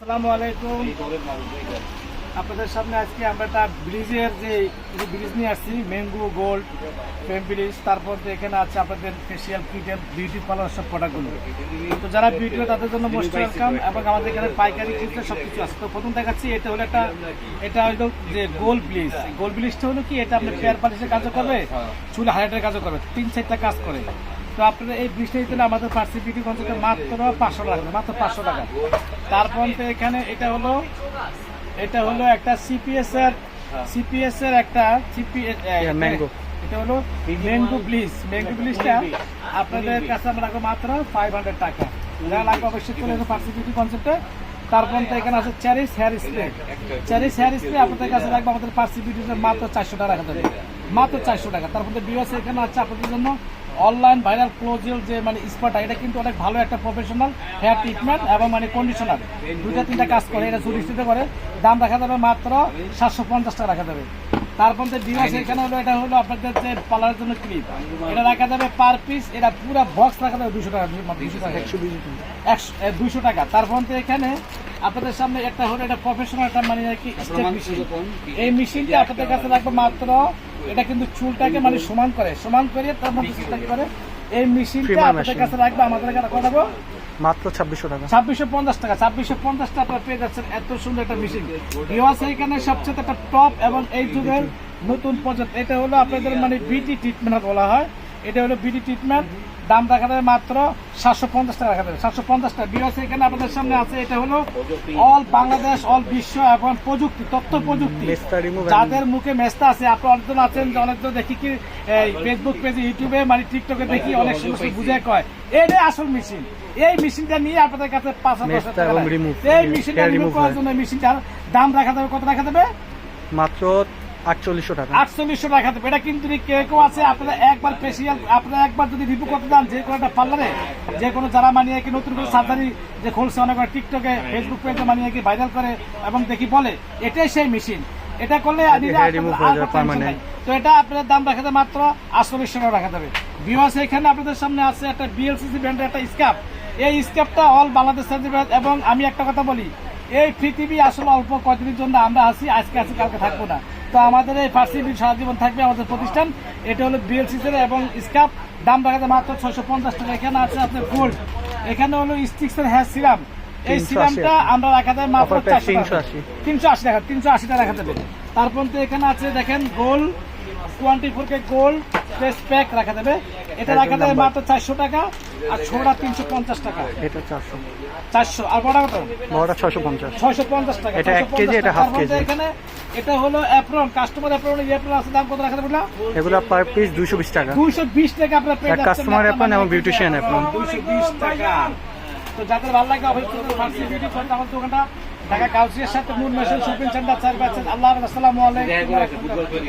আসসালামু আলাইকুম। আপনাদের সামনে আজকে আমরা একটা ব্রিজের যে ব্রিজ নিয়ে আসছি ম্যাঙ্গো গোল্ড ব্রিজ। তারপর তো এখানে আছে আপনাদের ফেসিয়াল কিটের বিউটি পার্লার সব প্রোডাক্টগুলো তো যারা বিউটি তাদের জন্য মোস্ট ওয়েলকাম এবং আমাদের এখানে পাইকারি কিনতে সব কিছু আছে। তো প্রথম দেখাচ্ছি, এটা হলো একটা এটা হলো যে গোল্ড ব্লিজ গোল্ড ব্লিজটা হলো কি, এটা আপনার ফেয়ার পালিশের কাজও করবে, চুলে হাইলাইটের কাজও করবে। তিন চারটা কাজ করে। তো আপনারা এই বৃষ্টি দিতে আমাদের পার্সি বিউটি কনসেপ্টে মাত্র পাঁচশো টাকা মাত্র পাঁচশো টাকা। তারপর এখানে এটা হলো এটা হলো একটা সিপিএস এর সিপিএস এর একটা সিপিএস. এটা হলো ম্যাঙ্গো ব্লিজ ম্যাঙ্গো ব্লিজটা আপনাদের কাছে আমরা রাখব মাত্র ফাইভ হান্ড্রেড টাকা। যা লাগবে অবশ্যই চলে কনসেপ্টে তারপর এখানে আছে Charis hair spray Charis hair spray আপনাদের কাছে আমাদের মাত্র চারশো টাকা রাখা যাবে মাত্র চারশো টাকা। তারপর তো বিওস এখানে আছে আপনাদের জন্য অনলাইন ভাইরাল ক্লোজিল যে মানে স্পট এটা কিন্তু অনেক ভালো একটা প্রফেশনাল হেয়ার ট্রিটমেন্ট এবং মানে কন্ডিশনার দুইটা, তিনটা কাজ করে, এটা সুনিশ্চিত করে, দাম রাখা যাবে মাত্র সাতশো পঞ্চাশ টাকা রাখা যাবে। তারপর যে ডিভাইস এখানে হলো এটা হলো আপনাদের যে পার্লারের জন্য ক্লিপ এটা রাখা যাবে পার পিস এটা পুরো বক্স রাখা যাবে দুশো টাকা দুশো টাকা। একশো দুশো টাকা। তারপর তো এখানে আপনাদের সামনে একটা হলো এটা প্রফেশনাল একটা মানে আর কি এই মেশিনটা আপনাদের কাছে রাখবে মাত্র এটা কিন্তু চুলটাকে মানে সমান করে সমান করে তারপর মধ্যে করে এই মেশিনটা আপনাদের কাছে রাখবে আমাদের কাছে কত দেবো মাত্র ছাব্বিশশো টাকা। ছাব্বিশশো পঞ্চাশ টাকা ছাব্বিশশো পঞ্চাশ টাকা আপনারা পেয়ে যাচ্ছেন এত সুন্দর একটা মেশিন ইউএস এখানে সবচেয়ে একটা টপ এবং এই যুগের নতুন প্রজেক্ট এটা হলো আপনাদের মানে বিটি ট্রিটমেন্ট বলা হয়। এটা হলো বিটি ট্রিটমেন্ট দাম রাখা যাবে মাত্র সাতশো পঞ্চাশ টাকা রাখা যাবে সাতশো পঞ্চাশ টাকা। বিওয়াস এখানে আপনাদের সামনে আছে। এটা হলো অল বাংলাদেশ অল বিশ্ব এবং প্রযুক্তি তথ্য প্রযুক্তি। যাদের মুখে মেস্তা আছে আপনি অনেকজন আছেন যে অনেকজন দেখি কি এই ফেসবুক পেজে ইউটিউবে মানে টিকটকে দেখি অনেক সময় বুঝে কয়। এটাই আসল মেশিন এই মেশিনটা নিয়ে আপনাদের কাছে পাঁচ হাজার মেস্তা টাকা এই মেশিনটা রিমুভ করার জন্য মেশিনটার দাম রাখা যাবে কত রাখা যাবে? মাত্র আটচল্লিশশো টাকা। আটচল্লিশশো টাকা এটা কিন্তু কেউ আছে আপনারা একবার ফেসিয়াল আপনারা একবার যদি রিভিউ করতে যান যে কোনো একটা পার্লারে যে কোনো যারা মানিয়ে কি নতুন করে সার্জারি যে খুলছে অনেক টিকটকে ফেসবুক পেজে মানিয়ে কি ভাইরাল করে এবং দেখি বলে এটাই সেই মেশিন এটা করলে। তো এটা আপনাদের দাম রাখা যাবে মাত্র আটচল্লিশশো টাকা রাখা যাবে। বিওয়াস এখানে আপনাদের সামনে আছে একটা বিএলসিসি ব্র্যান্ডের একটা স্কাপ এই স্কাপটা অল বাংলাদেশ এবং আমি একটা কথা বলি এই পৃথিবী আসলে অল্প কদিনের জন্য আমরা আছি আজকে আছি কালকে থাকব না। তো আমাদের এই ফার্সি বিল সারা জীবন থাকবে আমাদের প্রতিষ্ঠান। এটা হলো বিএলসিসি এবং স্কাপ দাম রাখা মাত্র ছয়শো পঞ্চাশ টাকা। এখানে আছে আপনার গোল্ড এখানে হলো স্টিক্সের হেয়ার সিরাম এই সিরামটা আমরা রাখা যায় মাত্র Offer price চারশো টাকা। 380 তিনশো আশি টাকা তিনশো আশি টাকা রাখা যাবে। তারপর তো এখানে আছে দেখেন gold twenty four K gold face pack রাখা যাবে। এটা রাখা যাবে মাত্র চারশো টাকা আর ছোড়া তিনশো পঞ্চাশ টাকা। এটা চারশো। চারশো। আর বড় কত? বড়টা ছশো পঞ্চাশ। ছয়শো পঞ্চাশ টাকা এটা এক কেজি, এটা তো কেজি। এখানে এটা হলো অ্যাপ্রন কাস্টমার অ্যাপ্রন অ্যাপ্রন আছে দাম কত রাখা যাবে এগুলো পার পিস দুইশো বিশ টাকা। দুইশো বিশ টাকা আপনার পেয়ে যাচ্ছেন কাস্টমার অ্যাপ্রন এবং বিউটিশিয়ান অ্যাপ্রন দুইশো বিশ টাকা। তো যাদের ভালো লাগে অবশ্যই করতে আমার দোকানটা ঢাকা কাউসিয়ার সাথে মুন মেশিন শপিং সেন্টার চার আল্লাহ আসসালামু আলাইকুম।